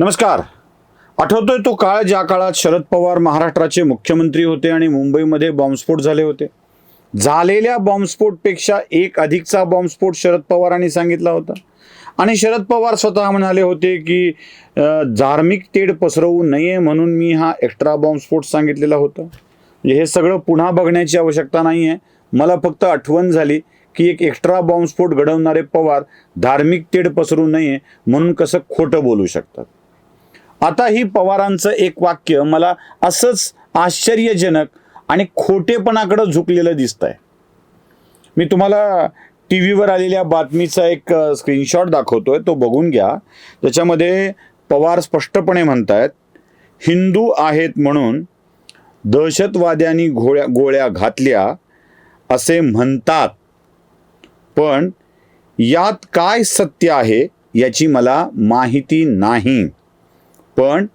नमस्कार. आठवतोय तो काळ ज्या काळात शरद पवार महाराष्ट्राचे मुख्यमंत्री होते आणि मुंबईमध्ये बॉम्बस्फोट झाले होते. झालेल्या बॉम्बस्फोटपेक्षा एक अधिकचा बॉम्बस्फोट शरद पवारांनी सांगितला होता. आणि शरद पवार स्वतः म्हणाले होते की धार्मिक तेढ पसरवू नये म्हणून मी हा एक्स्ट्रा बॉम्बस्फोट सांगितलेला होता. म्हणजे हे सगळं पुन्हा बघण्याची आवश्यकता नाही आहे मला फक्त आठवण झाली की एक एक्स्ट्रा बॉम्बस्फोट घडवणारे पवार धार्मिक तेढ पसरू नये म्हणून कसं खोटं बोलू शकतात. आता ही पवारांचं एक वाक्य मला असंच आश्चर्यजनक आणि खोटेपणाकडं झुकलेलं दिसत आहे मी तुम्हाला टी व्हीवर आलेल्या बातमीचा एक स्क्रीनशॉट दाखवतोय तो बघून घ्या. त्याच्यामध्ये पवार स्पष्टपणे म्हणतायत हिंदू आहेत म्हणून दहशतवाद्यांनी घोळ्या गोळ्या घातल्या असे म्हणतात. पण यात काय सत्य आहे याची मला माहिती नाही. पण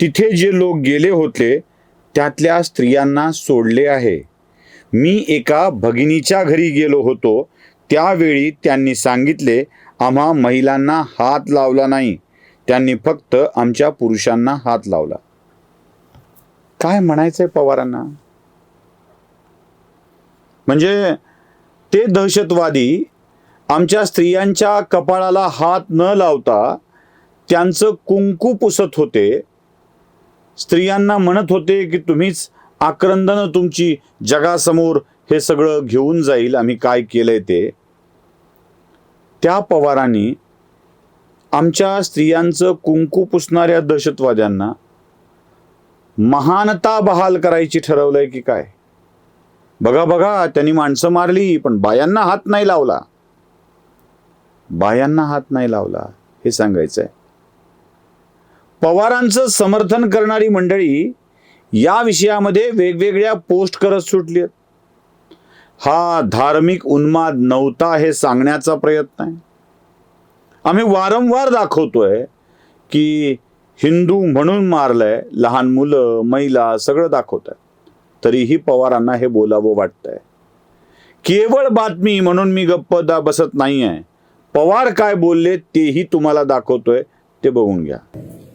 तिथे जे लोक गेले होते त्यातल्या स्त्रियांना सोडले आहे. मी एका भगिनीच्या घरी गेलो होतो. त्यावेळी त्यांनी सांगितले आम्हा महिलांना हात लावला नाही. त्यांनी फक्त आमच्या पुरुषांना हात लावला. काय म्हणायचंय पवारांना? म्हणजे ते दहशतवादी आमच्या स्त्रियांच्या कपाळाला हात न लावता त्यांचं कुंकू पुसत होते. स्त्रियांना म्हणत होते की तुम्हीच आक्रंदनं तुमची जगासमोर हे सगळं घेऊन जाईल. आम्ही काय केलंय ते? त्या पवारांनी आमच्या स्त्रियांचं कुंकू पुसणाऱ्या दहशतवाद्यांना महानता बहाल करायची ठरवलंय की काय? बघा बघा त्यांनी माणसं मारली पण बायांना हात नाही लावला. बायांना हात नाही लावला हे सांगायचंय. पवारांचं समर्थन करणारी मंडळी या विषयामध्ये वेगवेगळ्या पोस्ट करत सुटली हा धार्मिक उन्माद नव्हता हे सांगण्याचा प्रयत्न आहे. आम्ही वारंवार दाखवतोय की हिंदू म्हणून मारलंय लहान मुलं महिला सगळं दाखवत आहे तरीही पवारांना हे बोलावं वाटतंय. केवळ बातमी म्हणून मी गप्प दा बसत नाही आहे पवार काय बोलले तेही तुम्हाला दाखवतोय ते बघून घ्या.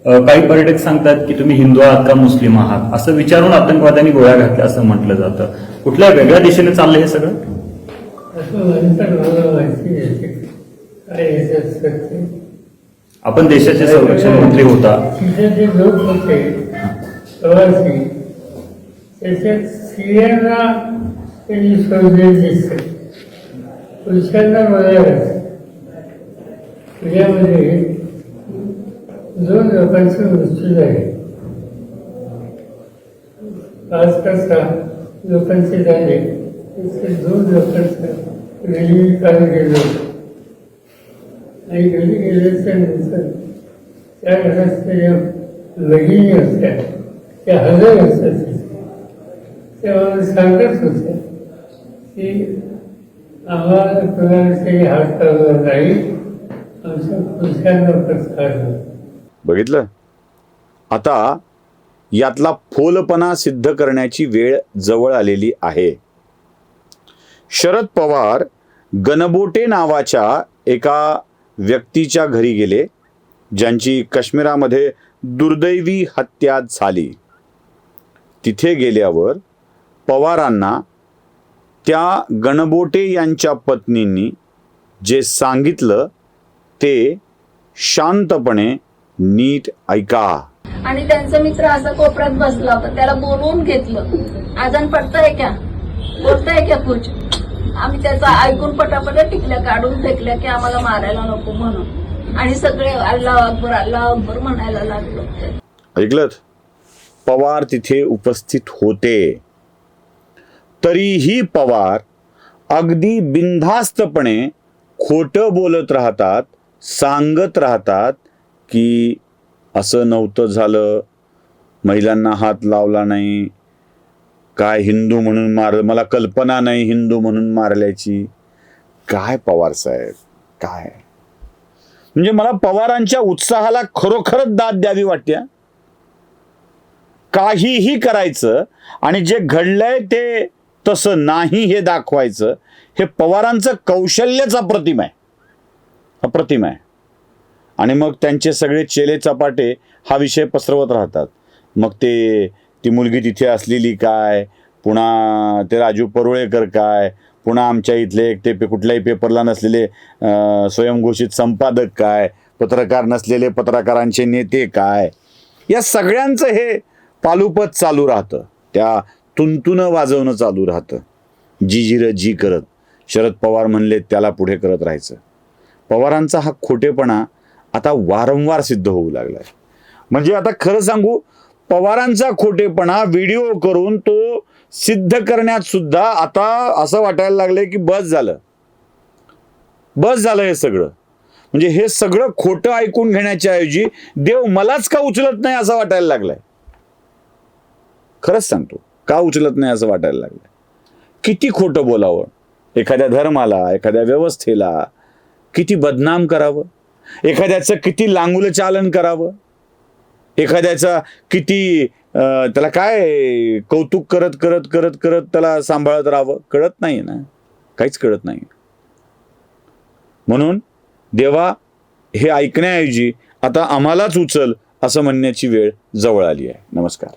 काही पर्यटक सांगतात की तुम्ही हिंदू आहात का मुस्लिम आहात? असं विचारून आतंकवाद्यांनी गोळ्या घातल्या असं म्हटलं जातं. कुठल्या वेगळ्ं दिशेने चाललंय हे सगळं? आपण देशाचे संरक्षण मंत्री होता. तिथे दोन लोकांचे मृत्यू झाले पाच का सहा लोकांचे झाले दोन लोकांचं रेल्वे काल गेलो आणि घरी गेल्याच्यानंतर त्या घरात त्या भगिनी होत्या त्या हजर असतात. तिथे तेव्हा सांगत होत्या की आम्हाला कुणालाही हात लावला नाही आमच्या पुरुषांना काढलं बघितलं? आता यातला फोलपणा सिद्ध करण्याची वेळ जवळ आलेली आहे. शरद पवार गणबोटे नावाच्या एका व्यक्तीच्या घरी गेले ज्यांची काश्मीरामध्ये दुर्दैवी हत्या झाली. तिथे गेल्यावर पवारांना त्या गणबोटे यांच्या पत्नींनी जे सांगितलं ते शांतपणे नीट ऐका. आणि त्यांचा मित्र असा कोपऱ्यात बसला होता त्याला बोलवून घेतलं. आजान पडतंय क्या बोलताय क्या कुछ? आम्ही त्याचा ऐकून पटापटा टिकल्या काढून फेकल्या की आम्हाला मारायला नको म्हणून. आणि सगळे अल्लाह अकबर अल्लाह अकबर म्हणायला लागलो. ऐकलत? पवार तिथे उपस्थित होते. तरीही पवार अगदी बिनधास्तपणे खोटं बोलत राहतात सांगत राहतात की असं नव्हतं झालं. महिलांना हात लावला नाही. काय हिंदू म्हणून मार मला कल्पना नाही हिंदू म्हणून मारल्याची. काय पवार साहेब? काय? म्हणजे मला पवारांच्या उत्साहाला खरोखरच दाद द्यावी वाटते काहीही करायचं आणि जे घडलंय ते तसं नाही हे दाखवायचं हे पवारांचं कौशल्याचा प्रतिम आहे. अप्रतिम आहे. आणि मग त्यांचे सगळे चेले चपाटे हा विषय पसरवत राहतात. मग ते ती मुलगी तिथे असलेली काय? पुन्हा ते राजू परुळेकर काय? पुन्हा आमच्या इथले एक ते पे- कुठल्याही पेपरला नसलेले स्वयंघोषित संपादक काय? पत्रकार नसलेले पत्रकारांचे नेते काय? या सगळ्यांचं हे पालुपत चालू राहतं. त्या तुंतुनं वाजवणं चालू राहतं. जी जिरं जी करत. शरद पवार म्हणले त्याला पुढे करत राहायचं. पवारांचा हा खोटेपणा आता वारंवार सिद्ध होऊ लागलाय. म्हणजे आता खरं सांगू पवारांचा खोटेपणा व्हिडिओ करून तो सिद्ध करण्यात सुद्धा आता असं वाटायला लागलंय की बस झालं. बस झालं हे सगळं. म्हणजे हे सगळं खोटं ऐकून घेण्याच्या ऐवजी देव मलाच का उचलत नाही असं वाटायला लागलाय? खरंच सांगतो का उचलत नाही असं वाटायला लागलंय? किती खोटं बोलावं? एखाद्या धर्माला एखाद्या व्यवस्थेला किती बदनाम करावं? एखाद्याचं किती लांगुलं चालन करावं? एखाद्याचा किती त्याला काय कौतुक करत करत करत करत त्याला सांभाळत राहावं? कळत नाही ना. काहीच कळत नाही. म्हणून देवा हे ऐकण्याऐवजी आता आम्हालाच उचल असं म्हणण्याची वेळ जवळ आली आहे. नमस्कार.